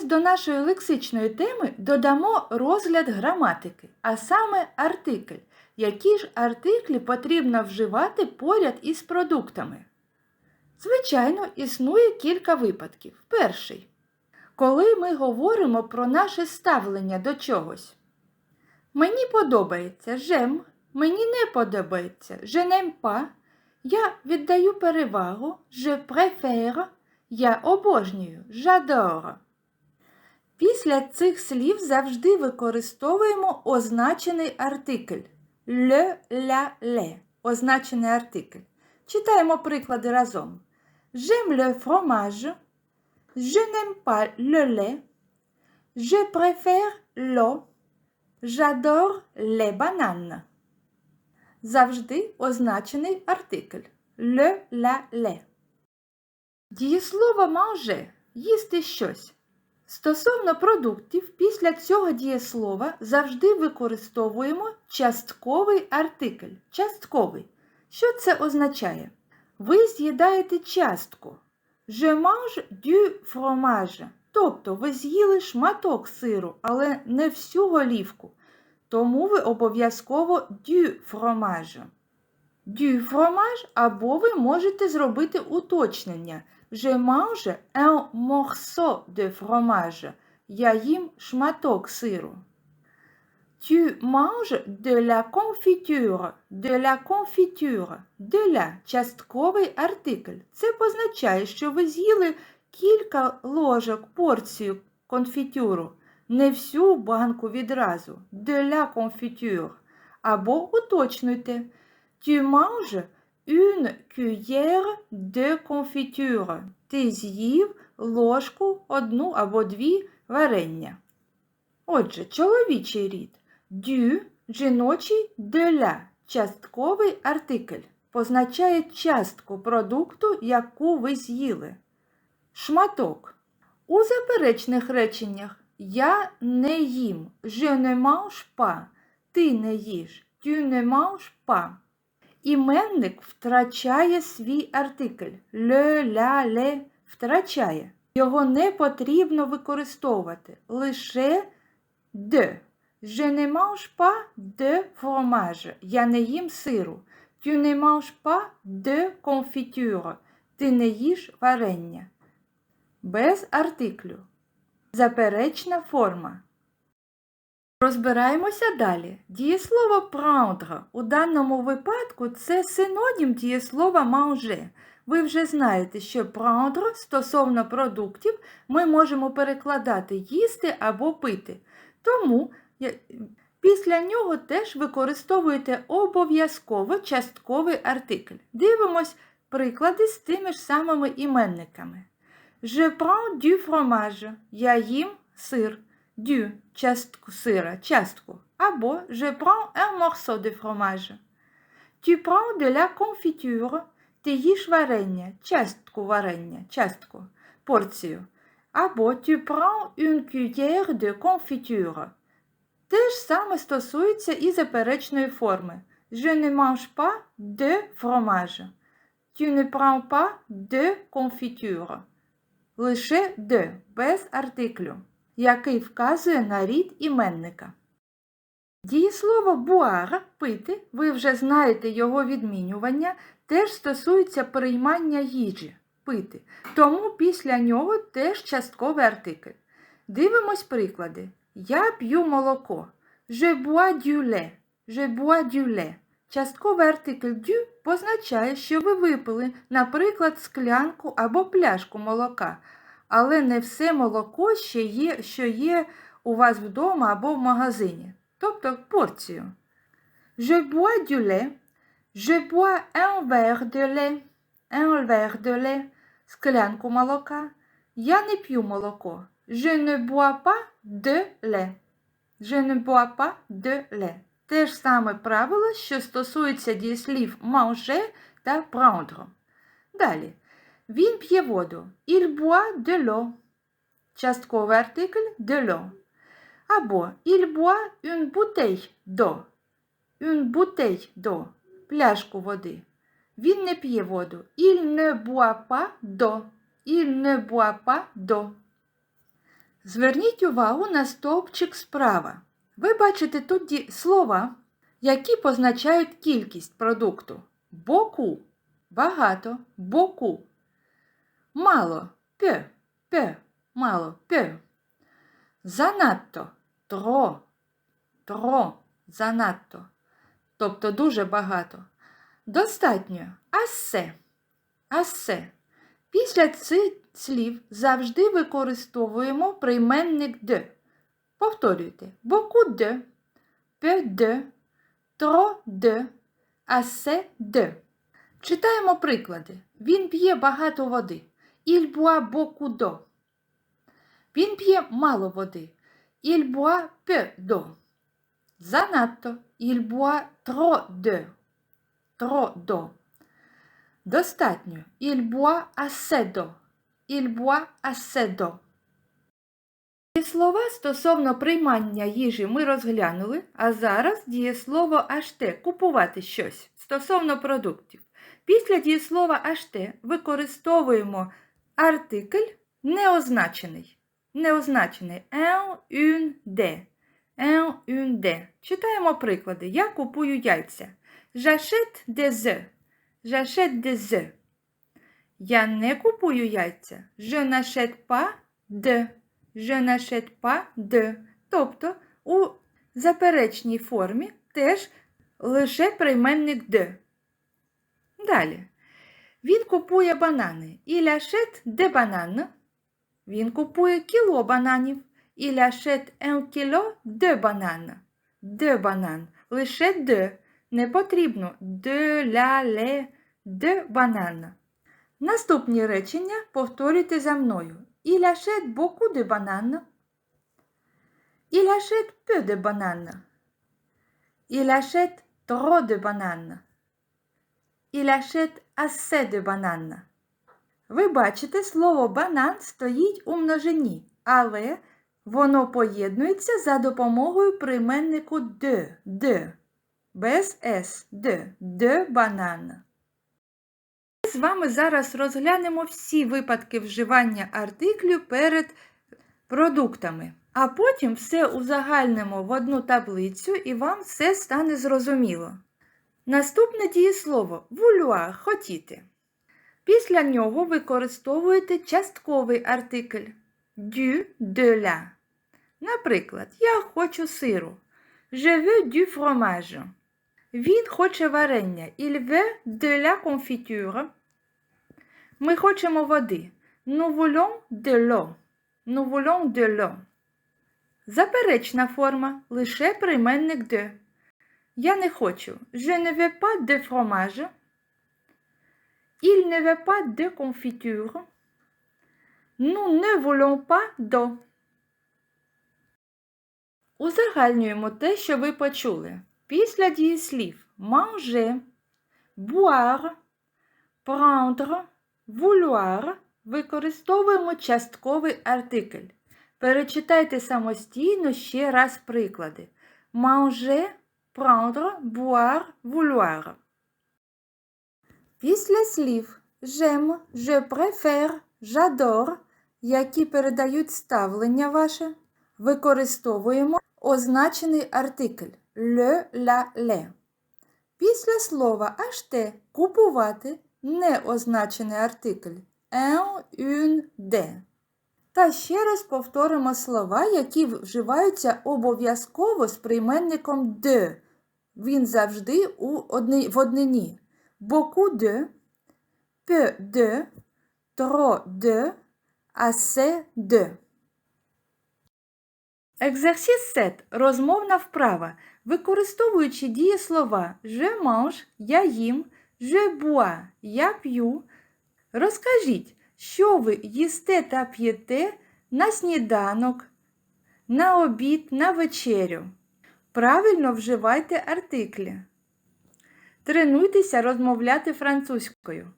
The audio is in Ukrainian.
Зараз до нашої лексичної теми додамо розгляд граматики, а саме артикль. Які ж артиклі потрібно вживати поряд із продуктами? Звичайно, існує кілька випадків. Перший. Коли ми говоримо про наше ставлення до чогось. Мені подобається жем, мені не подобається pas, я віддаю перевагу je préfère, я обожнюю j'adore. Після цих слів завжди використовуємо означений артикль le, la, le, означений артикль. Читаємо приклади разом. J'aime le fromage, je n'aime pas le lait, je préfère l'eau, j'adore les bananes. Завжди означений артикль le, la, le. Дієслово manger – їсти щось. Стосовно продуктів, після цього дієслова завжди використовуємо частковий артикль. Частковий. Що це означає? Ви з'їдаєте частку. Je mange du fromage. Тобто ви з'їли шматок сиру, але не всю голівку. Тому ви обов'язково du fromage. Du fromage або ви можете зробити уточнення. Je mange un morceau de fromage. Я їм шматок сиру. Tu manges de la confiture. De la confiture. De la – частковий артикль. Це позначає, що ви з'їли кілька ложок порцію конфітюру. Не всю банку відразу. De la confiture. Або уточнюйте. Tu manges une cuillère de confiture. Ти з'їв ложку, одну або дві варення. Отже, чоловічий рід. Дю, жіночий la. Частковий артикль. Позначає частку продукту, яку ви з'їли. Шматок. У заперечних реченнях я не їм. Je ne mange pas. Ти не їш. Tu ne manges pas. Іменник втрачає свій артикль. Le, la, le втрачає. Його не потрібно використовувати. Лише de. Je ne mange pas de fromage. Я не їм сиру. Tu ne manges pas de confiture. Ти не їш варення. Без артиклю. Заперечна форма. Розбираємося далі. Дієслово prendre у даному випадку це синонім дієслова manger. Ви вже знаєте, що prendre стосовно продуктів ми можемо перекладати їсти або пити. Тому після нього теж використовуєте обов'язково частковий артикль. Дивимось приклади з тими ж самими іменниками. Je prends du fromage. Я їм сир. Du частку сира, частку. Або je prends un morceau de fromage. Tu prends de la confiture. Ти їш варення, частку варення, частку, порцію. Або tu prends une cuillère de confiture. Те ж саме стосується і заперечної форми. Je ne mange pas de fromage. Tu ne prends pas de confiture. Лише de, без артиклю, який вказує на рід іменника. Дієслово boire – пити, ви вже знаєте його відмінювання, теж стосується приймання їжі пити. Тому після нього теж частковий артикль. Дивимось приклади. Я п'ю молоко. Je bois du lait. Je bois du lait. Частковий артикль du позначає, що ви випили, наприклад, склянку або пляшку молока. Але не все молоко ще є, що є у вас вдома або в магазині. Тобто порцію. Je bois du lait. Je bois un verre de lait. Un verre de lait. Склянку молока. Я не п'ю молоко. Je ne bois pas de lait. Je ne bois pas de lait. Те ж саме правило, що стосується дієслів manger та prendre. Далі. Він п'є воду. Il boit de l'eau. Частковий артикль de l'eau. Або il boit une bouteille d'eau. Une bouteille d'eau. Пляшку води. Він не п'є воду. Il ne boit pas d'eau. Il ne boit pas d'eau. Зверніть увагу на стовпчик справа. Ви бачите тут слова, які позначають кількість продукту. Боку багато, боку. Мало пе, пе, мало пе. Занадто тро, тро, занадто. Тобто дуже багато. Достатньо асе, асе. Після цих слів завжди використовуємо прийменник де. Повторюйте. Beaucoup de, peu de, trop de, assez de. Читаємо приклади. Він п'є багато води. Il boit beaucoup d'eau. Він п'є мало води. Il boit peu. Занадто. Il boit trop. Trop d'eau. Достатньо. Il boit assez d'eau. Il boit. Дієслова стосовно приймання їжі ми розглянули, а зараз дієслово аште купувати щось стосовно продуктів. Після дієслова аште використовуємо артикль неозначений. Неозначений un, une, de. Un, une, de. Читаємо приклади. Я купую яйця. J'achète des œufs. J'achète des œufs. Я не купую яйця. Je n'achète pas de. Je n'achète pas de. Тобто у заперечній формі теж лише прийменник de. Далі. Він купує банани. Il achète des bananes. Він купує кіло бананів. Il achète un kilo de bananes. De банан. Лише de. Не потрібно de, la, le, de банан. Наступні речення повторюйте за мною. Il achète beaucoup de bananes. Il achète peu de bananes. Il achète trop de bananes. Il achète assez de bananes. Ви бачите, слово банан стоїть у множині, але воно поєднується за допомогою прийменнику de, de, без с, de, de банан. Ми з вами зараз розглянемо всі випадки вживання артиклю перед продуктами, а потім все узагальнимо в одну таблицю і вам все стане зрозуміло. Наступне дієслово vouloir – хотіти. Після нього використовуєте частковий артикль de la. Наприклад, я хочу сиру. Je veux du fromage. Він хоче варення. Il veut de la confiture. Ми хочемо води. Nous voulons de l'eau. Nous voulons de l'eau. Заперечна форма. Лише прийменник de. Я не хочу. Je ne veux pas de fromage. Il ne veut pas de confiture. Nous ne voulons pas d'eau. Узагальнюємо те, що ви почули. Після дієслів manger, boire, prendre, vouloir використовуємо частковий артикль. Перечитайте самостійно ще раз приклади. Manger, prendre, boire, vouloir. Після слів j'aime, je préfère, j'adore, які передають ставлення ваше, використовуємо означений артикль le, la, le. Після слова acheter – купувати неозначений артикль un, une, de. Та ще раз повторимо слова, які вживаються обов'язково з прийменником de. Він завжди у одни, в однині. Beaucoup de, peu de, trop de, assez de. Екзерсіс сет розмовна вправа. Використовуючи дієслова je mange, я їм, je bois, я п'ю. Розкажіть, що ви їсте та п'єте на сніданок, на обід, на вечерю. Правильно вживайте артиклі. Тренуйтеся розмовляти французькою.